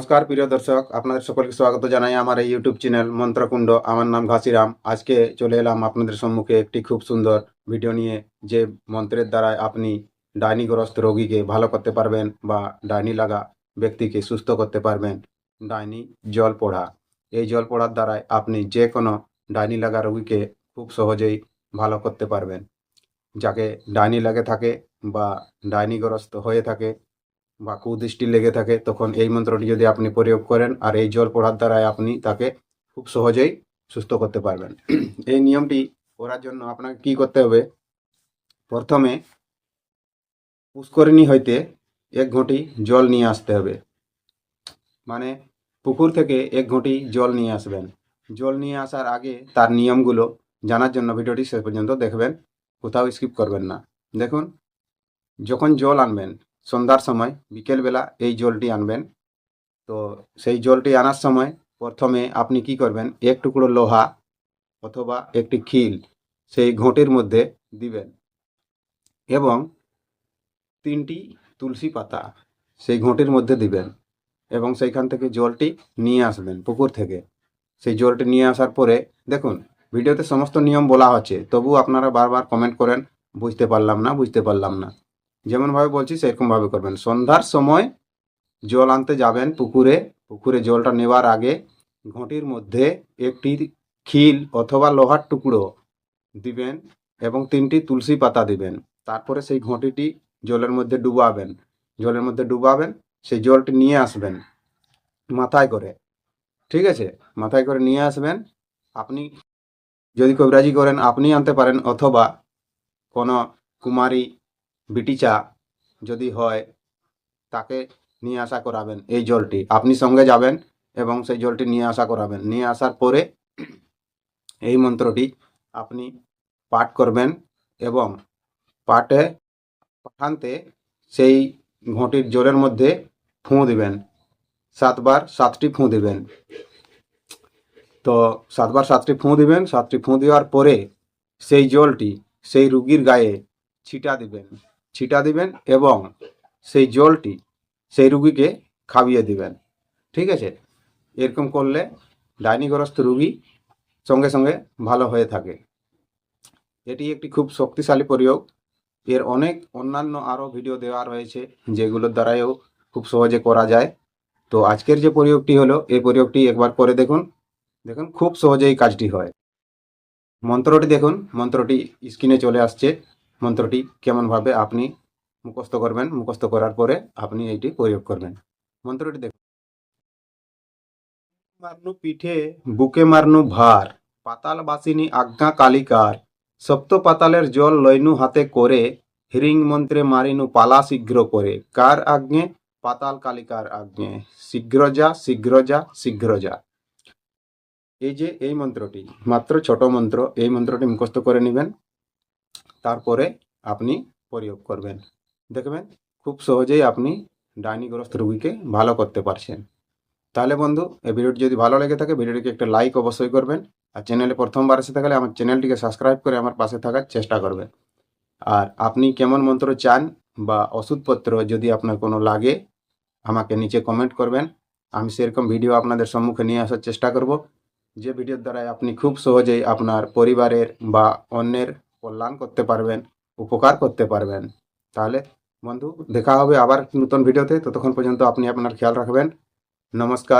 নমস্কার, প্রিয় দর্শক। আপনাদের সকলকে স্বাগত জানাই আমার এই ইউটিউব চ্যানেল মন্ত্রকুণ্ড। আমার নাম ঘাসিরাম। আজকে চলে এলাম আপনাদের সম্মুখে একটি খুব সুন্দর ভিডিও নিয়ে, যে মন্ত্রের দ্বারায় আপনি ডাইনিগ্রস্ত রোগীকে ভালো করতে পারবেন বা ডাইনি লাগা ব্যক্তিকে সুস্থ করতে পারবেন। ডাইনি জল পড়া। এই জল পড়ার দ্বারায় আপনি যে কোনো ডাইনি লাগা রোগীকে খুব সহজেই ভালো করতে পারবেন। যাকে ডাইনি লাগে থাকে বা ডাইনিগ্রস্ত হয়ে থাকে বা কুদৃষ্টি লেগে থাকে, তখন এই মন্ত্রটি যদি আপনি প্রয়োগ করেন আর এই জল পড়ার দ্বারাই আপনি তাকে খুব সহজেই সুস্থ করতে পারবেন। এই নিয়মটি করার জন্য আপনাকে কি করতে হবে? প্রথমে পুষ্করিণী হইতে এক ঘটি জল নিয়ে আসতে হবে। মানে পুকুর থেকে এক ঘটি জল নিয়ে আসবেন। জল নিয়ে আসার আগে তার নিয়মগুলো জানার জন্য ভিডিওটি শেষ পর্যন্ত দেখবেন, কোথাও স্কিপ করবেন না। দেখুন, যখন জল আনবেন সন্ধ্যার সময়, বিকেলবেলা এই জলটি আনবেন। তো সেই জলটি আনার সময় প্রথমে আপনি কি করবেন? এক টুকরো লোহা অথবা একটি খিল সেই ঘটির মধ্যে দিবেন এবং তিনটি তুলসী পাতা সেই ঘটির মধ্যে দিবেন এবং সেইখান থেকে জলটি নিয়ে আসবেন পুকুর থেকে। সেই জলটি নিয়ে আসার পরে দেখুন, ভিডিওতে সমস্ত নিয়ম বলা হচ্ছে তবু আপনারা বারবার কমেন্ট করেন, বুঝতে পারলাম না, বুঝতে পারলাম না। যেমনভাবে বলছি, সেরকমভাবে করবেন। সন্ধ্যার সময় জল আনতে যাবেন পুকুরে। পুকুরে জলটা নেওয়ার আগে ঘটির মধ্যে একটি খিল অথবা লোহার টুকরো দিবেন এবং তিনটি তুলসী পাতা দিবেন। তারপরে সেই ঘটিটি জলের মধ্যে ডুবাবেন। জলের মধ্যে ডুবাবেন, সেই জলটি নিয়ে আসবেন মাথায় করে। ঠিক আছে? মাথায় করে নিয়ে আসবেন। আপনি যদি কবিরাজি করেন আপনি আনতে পারেন। অথবা কোনো কুমারী বিটিচা যদি হয়, তাকে নিয়ে আসা করাবেন এই জলটি। আপনি সঙ্গে যাবেন এবং সেই জলটি নিয়ে আসা করাবেন। নিয়ে আসার পরে এই মন্ত্রটি আপনি পাঠ করবেন এবং পাঠে পাঠানতে সেই ঘটির জলের মধ্যে ফুঁ দিবেন। সাতবার সাতটি ফুঁ দিবেন। তো সাতবার সাতটি ফুঁ দিবেন। সাতটি ফুঁ দেওয়ার পরে সেই জলটি সেই রুগীর গায়ে ছিটা দিবেন। ছিটা দিবেন এবং সেই জলটি সেই রুগীকে খাইয়ে দিবেন। ঠিক আছে? এরকম করলে ডাইনিগ্রস্ত রুগী সঙ্গে সঙ্গে ভালো হয়ে থাকে। এটি একটি খুব শক্তিশালী প্রয়োগ। এর অনেক অন্যান্য আরও ভিডিও দেওয়া রয়েছে, যেগুলোর দ্বারাও খুব সহজে করা যায়। তো আজকের যে প্রয়োগটি হলো, এই প্রয়োগটি একবার করে দেখুন। দেখুন, খুব সহজেই কাজটি হয়। মন্ত্রটি দেখুন। মন্ত্রটি স্ক্রিনে চলে আসছে। মন্ত্রটি কেমনভাবে আপনি মুখস্থ করবেন, মুখস্থ করার পরে আপনি এইটি প্রয়োগ করবেন। মন্ত্রটি দেখুন। মারনু পিঠে, বুকে মারনু ভার, পাতাল বাসিনী আজ্ঞা কালিকার, সপ্ত পাতালের জল লইনু হাতে করে, হিরিং মন্ত্রে মারিনু পালা শীঘ্র করে। কার আজ্ঞে? পাতাল কালিকার আজ্ঞে। শীঘ্র যা শীঘ্র যা শীঘ্র যা। এই যে এই মন্ত্রটি, মাত্র ছোট মন্ত্র, এই মন্ত্রটি মুখস্থ করে নেবেন। তারপরে আপনি প্রয়োগ করবেন। দেখবেন খুব সহজেই আপনি ডাইনিগ্রস্ত রুগীকে ভালো করতে পারছেন। তাহলে বন্ধু, এই ভিডিওটি যদি ভালো লেগে থাকে, ভিডিওটিকে একটা লাইক অবশ্যই করবেন। আর চ্যানেলে প্রথমবার এসে থাকলে আমার চ্যানেলটিকে সাবস্ক্রাইব করে আমার পাশে থাকার চেষ্টা করবেন। আর আপনি কেমন মন্ত্র চান বা ওষুধপত্র যদি আপনার কোনো লাগে, আমাকে নিচে কমেন্ট করবেন। আমি সেরকম ভিডিও আপনাদের সম্মুখে নিয়ে আসার চেষ্টা করব। যে ভিডিওর দ্বারাই আপনি খুব সহজেই আপনার পরিবারের বা অন্যের কল্যাণ করতে পারবেন, উপকার করতে পারবেন। তাহলে বন্ধু, দেখা হবে আবার নতুন ভিডিওতে ততক্ষণ পর্যন্ত আপনি আপনার খেয়াল রাখবেন। নমস্কার।